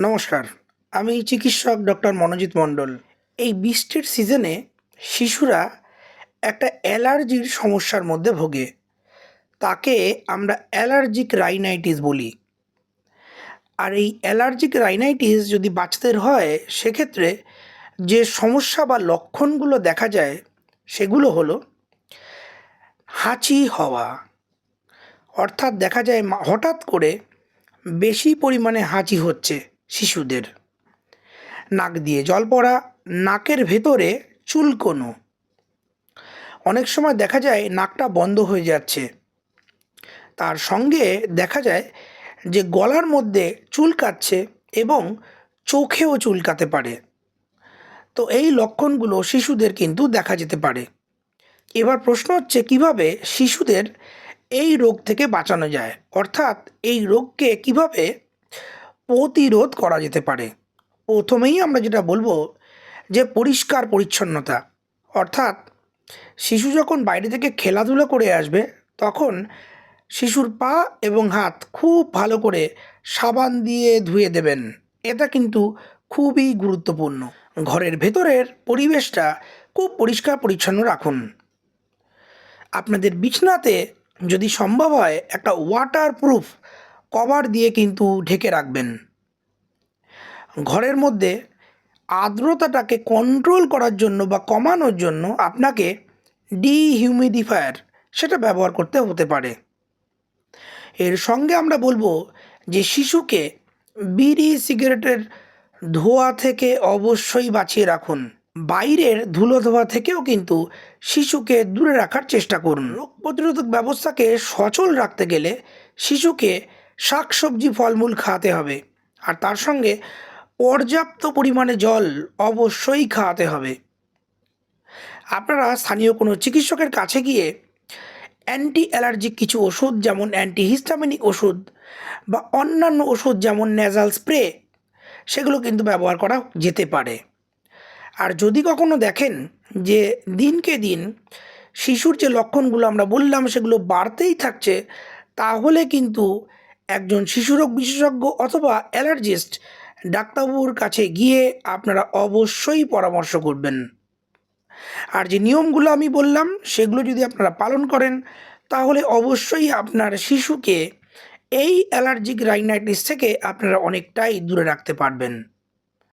নমস্কার, আমি চিকিৎসক ডক্টর মনোজিৎ মণ্ডল। এই বৃষ্টির সিজনে শিশুরা একটা অ্যালার্জির সমস্যার মধ্যে ভোগে। তাকে আমরা অ্যালার্জিক রাইনাইটিস বলি। আর এই অ্যালার্জিক রাইনাইটিস যদি বাচ্চাদের হয়, সেক্ষেত্রে যে সমস্যা বা লক্ষণগুলো দেখা যায়, সেগুলো হলো হাঁচি হওয়া। অর্থাৎ দেখা যায় হঠাৎ করে বেশি পরিমাণে হাঁচি হচ্ছে। শিশুদের। নাক দিয়ে জল পড়া, নাকের ভেতরে চুলকোনো অনেক সময় দেখা যায় নাকটা বন্ধ হয়ে যাচ্ছে। তার সঙ্গে দেখা যায় যে গলার মধ্যে চুলকাচ্ছে এবং চোখেও চুলকাতে পারে। তো এই লক্ষণগুলো শিশুদের কিন্তু দেখা যেতে পারে। এবার প্রশ্ন হচ্ছে, কীভাবে শিশুদের এই রোগ থেকে বাঁচানো যায়? অর্থাৎ এই রোগকে কীভাবে প্রতিরোধ করা যেতে পারে। প্রথমেই আমরা যেটা বলব যে পরিষ্কার পরিচ্ছন্নতা। অর্থাৎ শিশু যখন বাইরে থেকে খেলাধুলা করে আসবে, তখন শিশুর পা এবং হাত খুব ভালো করে সাবান দিয়ে ধুয়ে দেবেন। এটা কিন্তু খুবই গুরুত্বপূর্ণ। ঘরের ভেতরের পরিবেশটা খুব পরিষ্কার পরিচ্ছন্ন রাখুন। আপনাদের বিছনাতে যদি সম্ভব হয় একটা ওয়াটার প্রুফ কভার দিয়ে কিন্তু ঢেকে রাখবেন। ঘরের মধ্যে আর্দ্রতাটাকে কন্ট্রোল করার জন্য বা কমানোর জন্য আপনাকে ডিহিউমিডিফায়ার সেটা ব্যবহার করতে হতে পারে। এর সঙ্গে আমরা বলব যে শিশুকে বিড়ি, সিগারেটের ধোঁয়া থেকে অবশ্যই বাঁচিয়ে রাখুন। বাইরের ধুলো ধোয়া থেকেও কিন্তু শিশুকে দূরে রাখার চেষ্টা করুন। রোগ প্রতিরোধক ব্যবস্থাকে সচল রাখতে গেলে শিশুকে শাকসবজি ফলমূল খাওয়াতে হবে। আর তার সঙ্গে পর্যাপ্ত পরিমাণে জল অবশ্যই খাওয়াতে হবে। আপনারা স্থানীয় কোনো চিকিৎসকের কাছে গিয়ে অ্যান্টি অ্যালার্জিক কিছু ওষুধ যেমন অ্যান্টিহিস্টামিনিক ওষুধ বা অন্যান্য ওষুধ যেমন ন্যাজাল স্প্রে সেগুলো কিন্তু ব্যবহার করা যেতে পারে। আর যদি কখনো দেখেন যে দিনকে দিন শিশুর যে লক্ষণগুলো আমরা বললাম সেগুলো বাড়তেই থাকছে, তাহলে কিন্তু একজন শিশুরোগ বিশেষজ্ঞ অথবা অ্যালার্জিস্ট ডাক্তারবাবুর কাছে গিয়ে আপনারা অবশ্যই পরামর্শ করবেন। আর যে নিয়মগুলো আমি বললাম, সেগুলো যদি আপনারা পালন করেন, তাহলে অবশ্যই আপনার শিশুকে এই অ্যালার্জিক রাইনাইটিস থেকে আপনারা অনেকটাই দূরে রাখতে পারবেন।